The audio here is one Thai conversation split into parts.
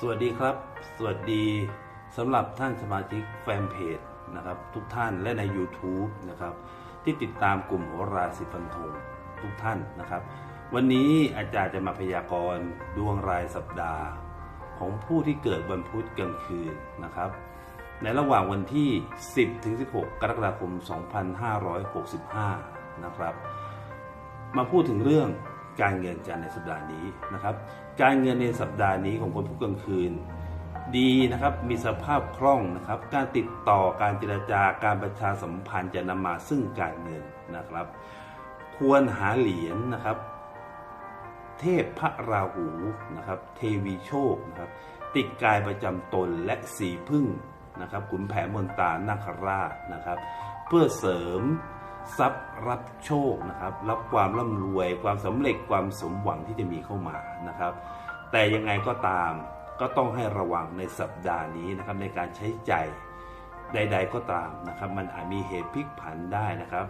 สวัสดีครับ สวัสดีสำหรับท่านสมาชิกแฟนเพจนะครับทุกท่านและใน YouTube นะครับที่ติดตามกลุ่มโหราศิฟันธงทุกท่านนะครับ วันนี้อาจารย์จะมาพยากรณ์ดวงรายสัปดาห์ ของผู้ที่เกิดวันพุธกลางคืนนะครับ ในระหว่างวันที่ 10ถึง16 กรกฎาคม 2565 นะครับ มาพูดถึงเรื่อง การเงินกันในสัปดาห์นี้นะครับ การเงินในสัปดาห์นี้ของคนผู้กลางคืน ดีนะครับมีสภาพคล่องนะครับ การติดต่อการเจรจาการประชาสัมพันธ์จะนำมาซึ่งการเงินนะครับ ควรหาเหรียญนะครับ เทพพระราหูนะครับ เทวีโชคนะครับ ติดกายประจำตนและสีพึ่งนะครับขุนแผนมนตานาคราชนะครับ เพื่อเสริม ทรัพย์รับโชคนะครับ รับความร่ำรวย ความสำเร็จความสมหวังที่จะมีเข้ามานะครับ แต่ยังไงก็ตามก็ต้องให้ระวังในสัปดาห์นี้นะครับในการใช้ใจ่ายใด ๆ ก็ตามนะครับ มันอาจมีเหตุพลิกผันได้นะครับ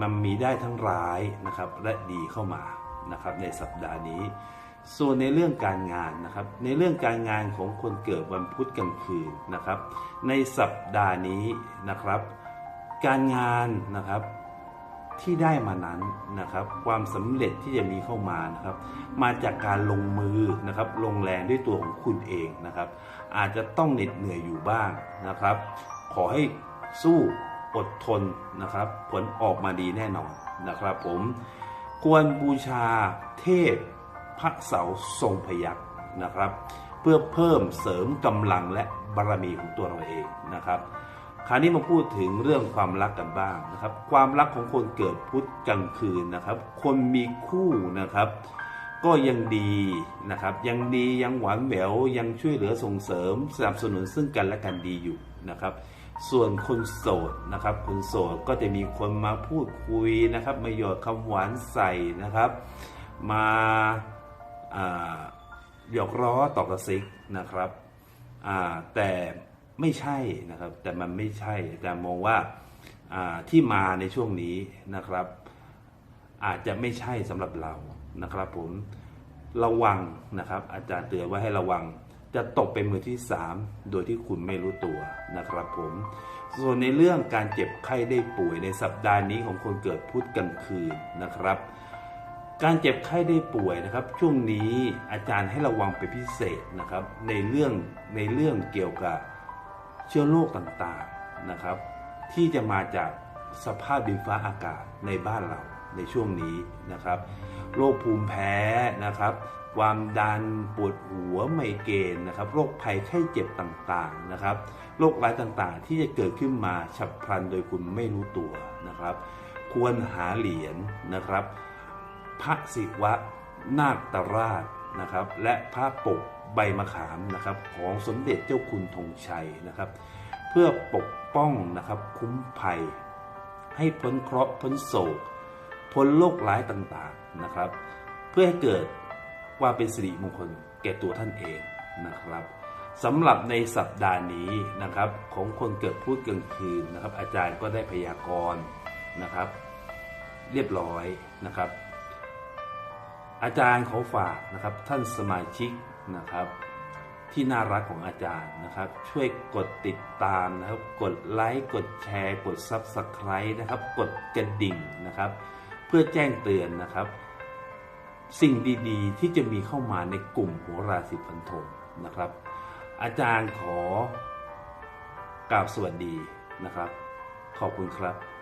มันมีได้ทั้งร้ายนะครับและดีเข้ามานะครับในสัปดาห์นี้ ส่วนในเรื่องการงานนะครับ ในเรื่องการงานของคนเกิดวันพุธกลางคืนนะครับ ในสัปดาห์นี้นะครับ การงานนะครับที่ได้มานั้นนะครับ ความสำเร็จที่จะมีเข้ามานะครับ มาจากการลงมือนะครับ ลงแรงด้วยตัวของคุณเองนะครับ อาจจะต้องเหน็ดเหนื่อยอยู่บ้างนะครับ ขอให้สู้อดทนนะครับ ผลออกมาดีแน่นอนนะครับ ผมควรบูชาเทพพระเสาทรงพยักษ์นะครับ เพื่อเพิ่มเสริมกำลังและบารมีของตัวเราเองนะครับ คราวนี้มาพูดถึงเรื่องความรักกันบ้างนะครับ ความรักของคนเกิดพุธกลางคืนนะครับ คนมีคู่นะครับ ก็ยังดีนะครับ ยังดียังหวานแหววยังช่วยเหลือส่งเสริมสนับสนุนซึ่งกันและกันดีอยู่นะครับ ส่วนคนโสดนะครับ คนโสดก็จะมีคนมาพูดคุยนะครับ มาหยอดคำหวานใส่นะครับ มาหยอกล้อตอกกระซิกนะครับแต่ ไม่ใช่นะครับ แต่มันไม่ใช่แต่มองว่าที่มาในช่วงนี้นะครับ อาจจะไม่ใช่สำหรับเรานะครับผมระวังนะครับ อาจารย์เตือนไว้ให้ระวัง จะตกเป็นมือที่ 3 โดยที่คุณไม่รู้ตัวนะครับผม ส่วนในเรื่องการเจ็บไข้ได้ป่วยในสัปดาห์นี้ของคนเกิดพุธกลางคืนนะครับ การเจ็บไข้ได้ป่วยนะครับ ช่วงนี้อาจารย์ให้ระวังเป็นพิเศษนะครับ ในเรื่องในเรื่องเกี่ยวกับ เชื้อโรคต่างๆนะครับ ที่จะมาจากสภาพดินฟ้าอากาศในบ้านเราในช่วงนี้นะครับโรคภูมิแพ้นะครับ ความดันปวดหัวไมเกรนนะครับโรคภัยไข้เจ็บต่างๆนะครับโรคร้ายต่างๆ ที่จะเกิดขึ้นมาฉับพลันโดยคุณไม่รู้ตัวนะครับ ควรหาเหรียญนะครับ พระศิวะนาคตราชนะครับ และพระปก ใบมะขามนะครับของสมเด็จเจ้าคุณธงชัยนะครับ เพื่อปกป้องนะครับคุ้มภัย ให้พ้นเคราะห์พ้นโศก พ้นโรคร้ายต่างๆนะครับ เพื่อให้เกิดว่าเป็นสิริมงคลแก่ตัวท่านเองนะครับสำหรับในสัปดาห์นี้นะครับของคนเกิดพูดกลางคืนนะครับ อาจารย์ก็ได้พยากรณ์นะครับ เรียบร้อยนะครับ อาจารย์ขอฝากนะครับท่านสมาชิก นะครับ ที่น่ารักของอาจารย์นะครับ ช่วยกดติดตามนะครับ กดไลค์กดแชร์ กด Subscribe นะครับ กดกระดิ่งนะครับ เพื่อแจ้งเตือนนะครับ สิ่งดีๆ ที่จะมีเข้ามาในกลุ่มโหราศิพันธงนะครับ อาจารย์ขอกล่าวสวัสดีนะครับ ขอบคุณครับ